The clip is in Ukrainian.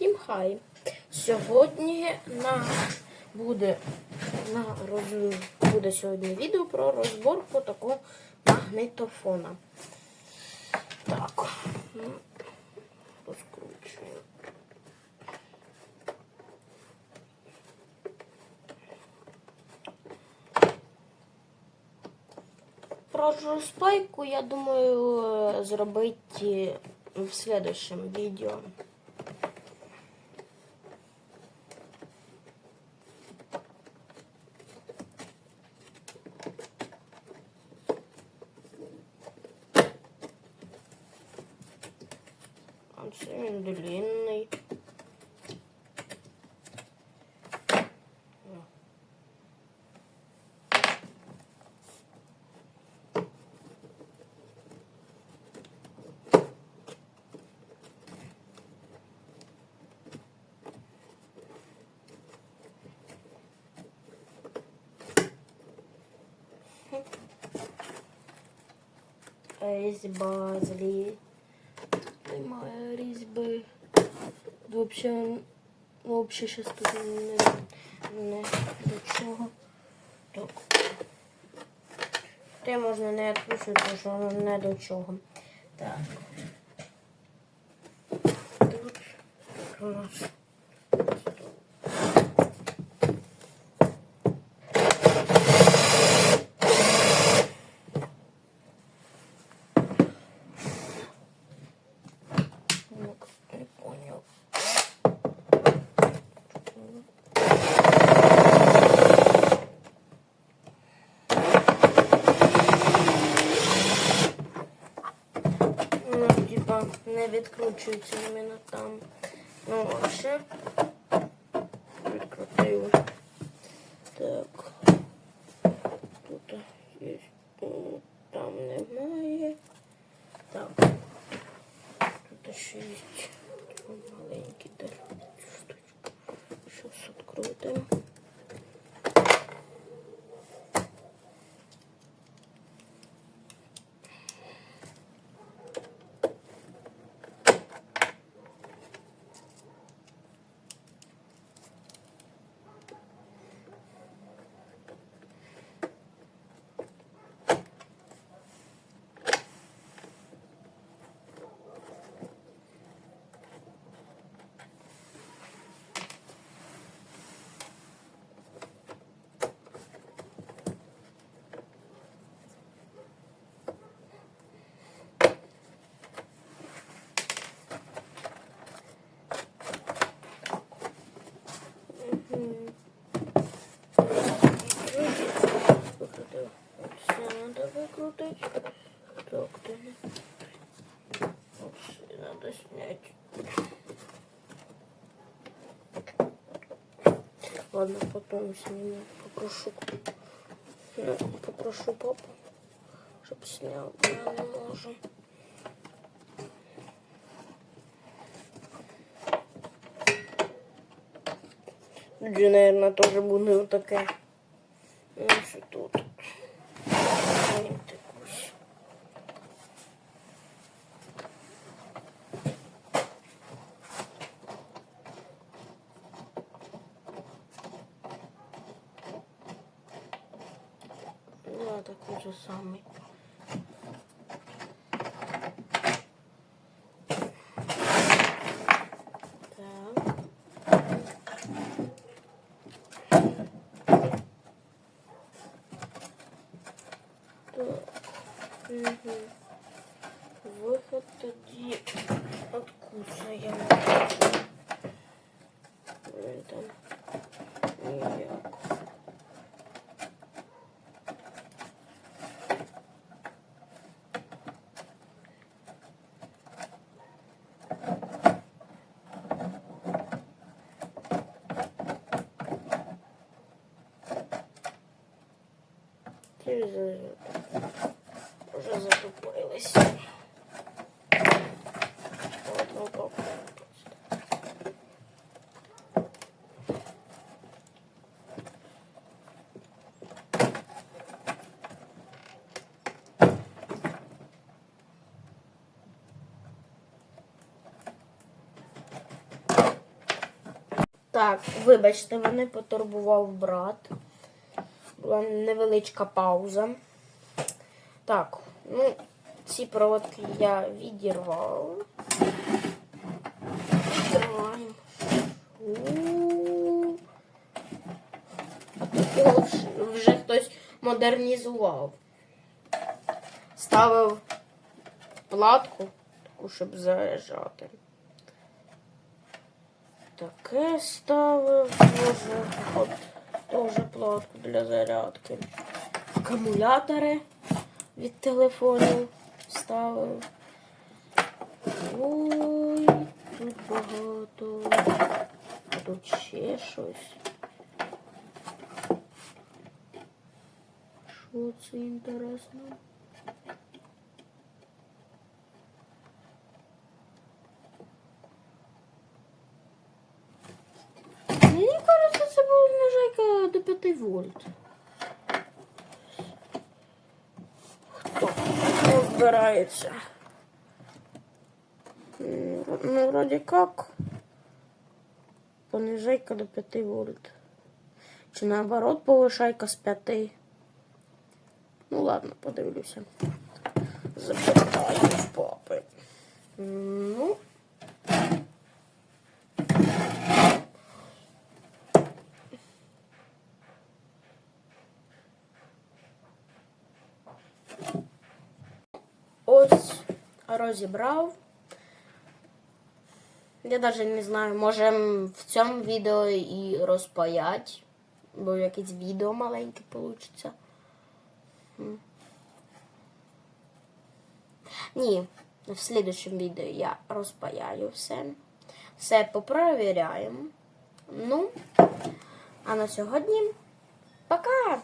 Всім хай. Сьогодні на буде на роз... буде сьогодні відео про розборку такого магнітофона. Так. ну, Про розпайку, я думаю, е, зробити в следующем відео. А це він длинний. Немає різьби. Взагалі, ну, взагалі щас тут не, не до чого. Так. Те можна не відпустити, тому що воно не до чого. Так. Тут у нас. Ну, не понял. Ну, типа, не відкручується іменно там. Ну, а ще відкрутили. Так. Тут є. Там немає. Так. Тут ще є маленький штучка. Щось відкрутимо. Викрутити. Так. Все, треба зняти. Ладно, потом сниму. Попрошу. Ну, попрошу папу, чтобы снял. Я не можу. Тоді, наверное, тоже буде отаке. Ну, що тут. такой же самый. Угу. Выход тоді откусаємо. Телевізор вже затупились. Ладно, попробуем. Так, вибачте, мене потурбував брат. Була невеличка пауза. Так, ну, ці проводки я відірвав. Відкриваємо. У. А тут його вже хтось модернізував. Ставив платку, таку, щоб заряджати. Таке ставив дуже от теж платку для зарядки. Акумулятори від телефонів ставив. Ой, тут багато. Тут ще щось. Що це інтересно? Мені кажется, це була нажайка до 5 вольт. Хто розбирається? Ну, вроде как. Понижайка до 5 вольт. Чи наоборот повишайка з 5. Ну ладно, подивлюся. Запитаю в папи. М, Ну. Ось розібрав. Я навіть не знаю, може в цьому відео і розпаять, бо якесь відео маленьке вийде. Ні, в слідчому відео я розпаяю все. Все попровіряємо. Ну, а на сьогодні пока!